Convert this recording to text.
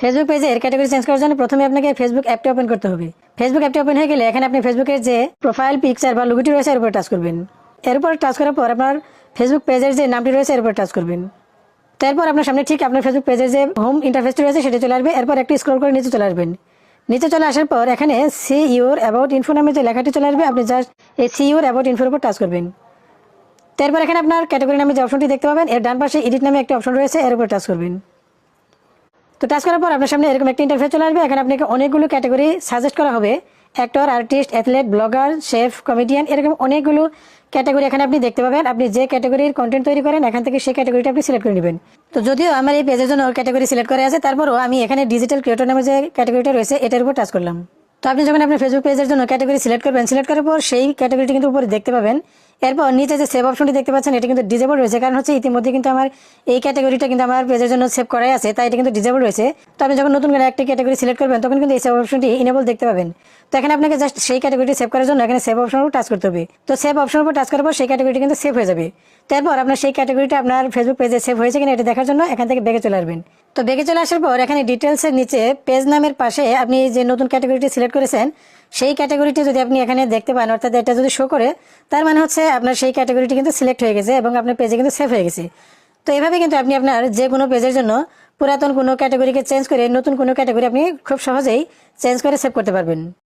Facebook পেজের category change করার জন্য প্রথমে আপনাকে ফেসবুক অ্যাপটি ওপেন করতে হবে। ফেসবুক অ্যাপটি ওপেন হয়ে গেলে এখানে আপনি ফেসবুকের যে প্রোফাইল পিকচার বা লোগোটি রয়েছে এর উপর টাচ করবেন। এরপর টাচ করার পর আপনার ফেসবুক পেজের যে নামটি রয়েছে এর উপর টাচ করবেন। তারপর আপনার সামনে ঠিক আপনার ফেসবুক পেজের যে হোম ইন্টারফেসটি রয়েছে সেটি চলে আসবে। এরপর একটি স্ক্রল করে নিচে চলে আসবেন। নিচে চলে আসার পর এখানে সি ইউর অ্যাবাউট ইনফো নামে যে লেখাটি চলে আসবে, আপনি জাস্ট এই সি ইউর অ্যাবাউট ইনফোর উপর টাচ করবেন। তারপর এখানে আপনার ক্যাটাগরি নামে যে অপশনটি দেখতে পাবেন, এর ডান পাশে এডিট নামে একটি অপশন রয়েছে, এর উপর টাচ করবেন। তো টাচ করার পর আপনার সামনে এরকম একটা ইন্টারফেস চলে আসবে। এখানে আপনাকে অনেকগুলো ক্যাটাগরি সাজেস্ট করা হবে। Actor artist athlete blogger chef comedian এরকম অনেকগুলো ক্যাটাগরি এখানে আপনি দেখতে পাবেন। আপনি যে ক্যাটাগরির কন্টেন্ট তৈরি করেন, এখান থেকে সেই ক্যাটাগরিটা আপনি সিলেক্ট করে নেবেন। তো যদিও আমার এই পেজের জন্য ক্যাটাগরি সিলেক্ট করা আছে, তারপরও আমি এখানে ডিজিটাল ক্রিয়েটর নামে যে ক্যাটাগরিটা রয়েছে, এটার উপর টাচ করলাম। তো আপনি যখন আপনার ফেসবুক পেজের জন্য ক্যাটাগরি সিলেক্ট করবেন সিলেক্ট করার পর সেই ক্যাটাগরিটি কিন্তু উপরে দেখতে পাবেন। এরপর নিচে যে সেভ অপশনটি দেখতে পাচ্ছেন, এটা কিন্তু ডিজেবল রয়েছে। কারণ হচ্ছে ইতিমধ্যে কিন্তু আমার এই ক্যাটাগরিটা কিন্তু আমার পেজের জন্য সেভ করাই আছে, তাই এটা কিন্তু ডিজেবল রয়েছে। তো আপনি যখন নতুন করে একটা ক্যাটাগরি সিলেক্ট করবেন, তখন কিন্তু এই সেভ অপশনটি ইনেবল দেখতে পাবেন। তো এখানে আপনাকে জাস্ট সেই ক্যাটাগরিটি সেভ করার জন্য এখানে সেভ অপশনের উপর টাচ করতে হবে। তো সেভ অপশনের উপর টাচ করার পর সেই ক্যাটাগরিটি কিন্তু সেভ হয়ে যাবে। তারপর আপনার সেই ক্যাটাগরিটা আপনার ফেসবুক পেজে সেভ হয়েছে কিনা, এটা দেখার জন্য এখান থেকে বেগে চলে আসবেন। তো বেগে চলে আসার পর এখানে ডিটেলসের নিচে পেজ নামের পাশে আপনি যে নতুন ক্যাটাগরিটি সিলেক্ট করেছেন সেই ক্যাটাগরিটি যদি আপনি এখানে দেখতে পান, অর্থাৎ এটা যদি শো করে, তার মানে হচ্ছে আপনার সেই ক্যাটাগরিটি কিন্তু সিলেক্ট হয়ে গেছে এবং আপনার পেজে কিন্তু সেভ হয়ে গেছে। তো এভাবে কিন্তু আপনি আপনার যে কোনো পেজের জন্য পুরাতন কোনো ক্যাটাগরিকে চেঞ্জ করে নতুন কোনো ক্যাটাগরি আপনি খুব সহজেই চেঞ্জ করে সেভ করতে পারবেন।